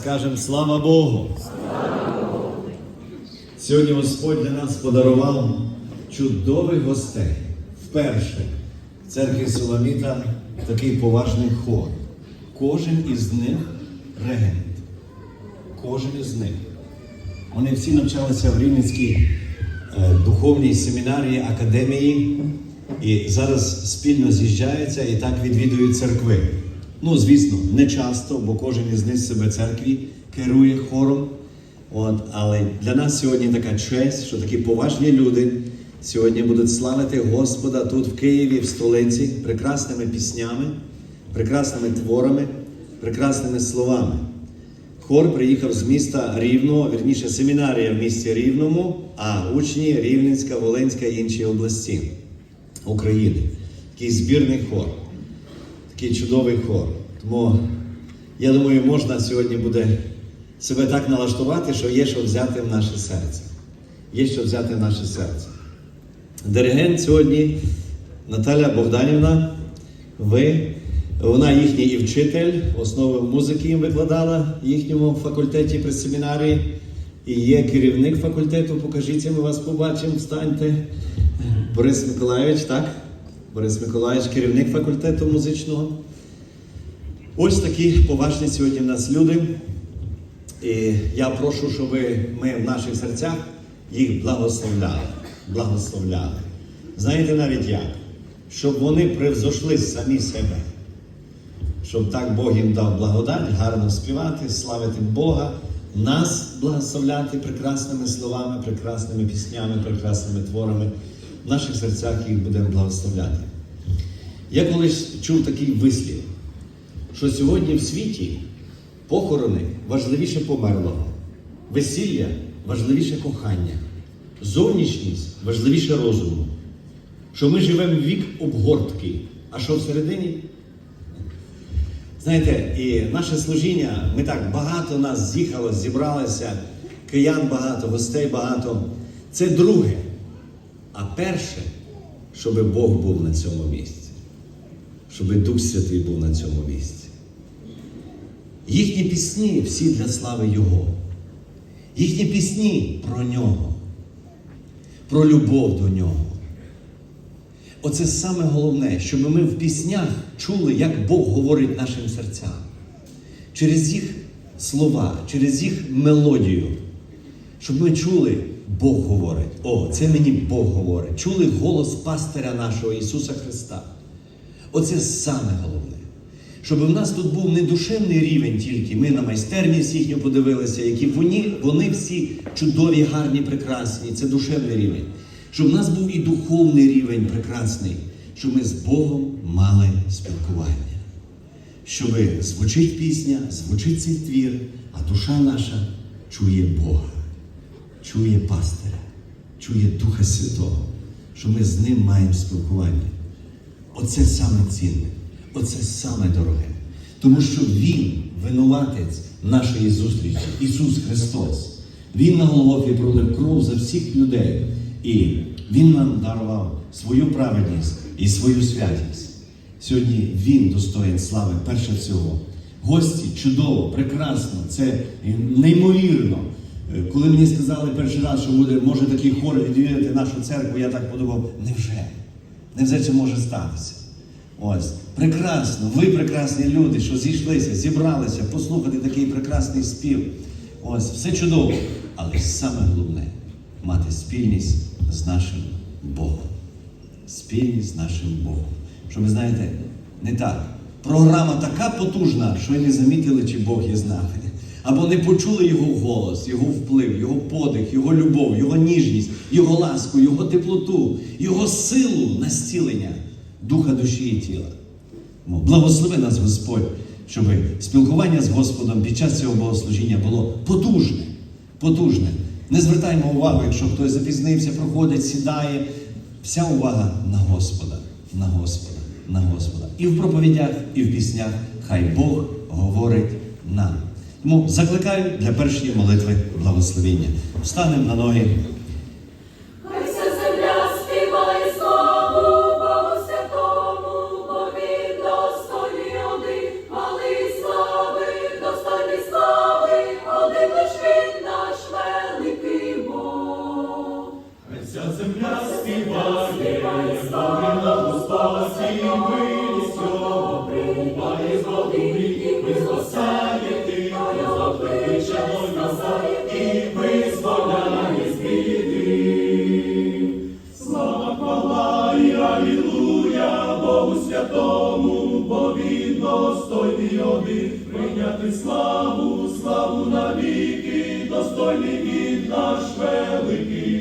скажемо слава Богу. Сьогодні Господь для нас подарував чудових гостей. Вперше в церкві Соломіта такий поважний хор. Кожен із них регент. Кожен із них. Вони всі навчалися в Рівненській е, духовній семінарії академії і зараз спільно з'їжджаються і так відвідують церкви. Ну, звісно, не часто, бо кожен із них себе церкві керує хором. От, але для нас сьогодні така честь, що такі поважні люди сьогодні будуть славити Господа тут в Києві, в столиці, прекрасними піснями, прекрасними творами, прекрасними словами. Хор приїхав з міста Рівного, вірніше семінарія в місті Рівному, а учні Рівненська, Волинська і інші області України. Такий збірний хор, такий чудовий хор. Тому я думаю, можна сьогодні буде себе так налаштувати, що є що взяти в наше серце. Є що взяти в наше серце. Диригент сьогодні Наталя Богданівна, ви, вона їхній і вчитель, основи музики їм викладала в їхньому факультеті при семінарії. І є керівник факультету, покажіться, ми вас побачимо, встаньте. Борис Миколаївич, так? Борис Миколаївич, керівник факультету музичного. Ось такі поважні сьогодні в нас люди. І я прошу, щоб ми в наших серцях їх благословляли. Благословляли. Знаєте навіть як? Щоб вони превзошли самі себе. Щоб так Бог їм дав благодать, гарно співати, славити Бога, нас благословляти прекрасними словами, прекрасними піснями, прекрасними творами. В наших серцях їх будемо благословляти. Я колись чув такий вислів, що сьогодні в світі похорони важливіше померлого, весілля важливіше кохання, зовнішність важливіше розуму. Що ми живемо в вік обгортки, а що всередині? Знаєте, і наше служіння, ми так багато нас з'їхало, зібралося, киян багато, гостей багато. Це друге. А перше, щоб Бог був на цьому місці, щоб Дух Святий був на цьому місці. Їхні пісні всі для слави Його. Їхні пісні про нього, про любов до нього. Оце саме головне, щоб ми в піснях чули, як Бог говорить нашим серцям. Через їх слова, через їх мелодію. Щоб ми чули, Бог говорить. О, це мені Бог говорить. Чули голос пастиря нашого Ісуса Христа. Оце саме головне. Щоб у нас тут був не душевний рівень тільки, ми на майстерність їхню подивилися, які вони, вони всі чудові, гарні, прекрасні. Це душевний рівень. Щоб у нас був і духовний рівень прекрасний, щоб ми з Богом мали спілкування. Щоб звучить пісня, звучить цей твір, а душа наша чує Бога, чує пастиря, чує Духа Святого, що ми з ним маємо спілкування. Оце саме цінне, оце саме дороге. Тому що Він винуватець нашої зустрічі, Ісус Христос. Він на Голгофі пролив кров за всіх людей. І Він нам дарував свою праведність і свою святість. Сьогодні Він достоїн слави перше всього. Гості чудово, прекрасно, це неймовірно. Коли мені сказали перший раз, що буде, може такий хор відвідати нашу церкву, я так подумав, невже? Невже це може статися? Ось, прекрасно, ви прекрасні люди, що зійшлися, зібралися, послухати такий прекрасний спів. Ось, все чудово. Але саме головне мати спільність з нашим Богом. Спільність з нашим Богом. Що ви знаєте, не так. Програма така потужна, що й не замітили, чи Бог є з нами. Або не почули його голос, його вплив, його подих, його любов, його ніжність, його ласку, його теплоту, його силу на зцілення духа, душі і тіла. Благослови нас Господь, щоб спілкування з Господом під час цього богослужіння було потужне, потужне. Не звертаймо увагу, якщо хтось запізнився, проходить, сідає. Вся увага на Господа, на Господа, на Господа. І в проповідях, і в піснях хай Бог говорить нам. Тому закликаю для першої молитви благословіння. Встанемо на ноги. достойний один, прийняти славу, славу навіки, достойний від наш великий.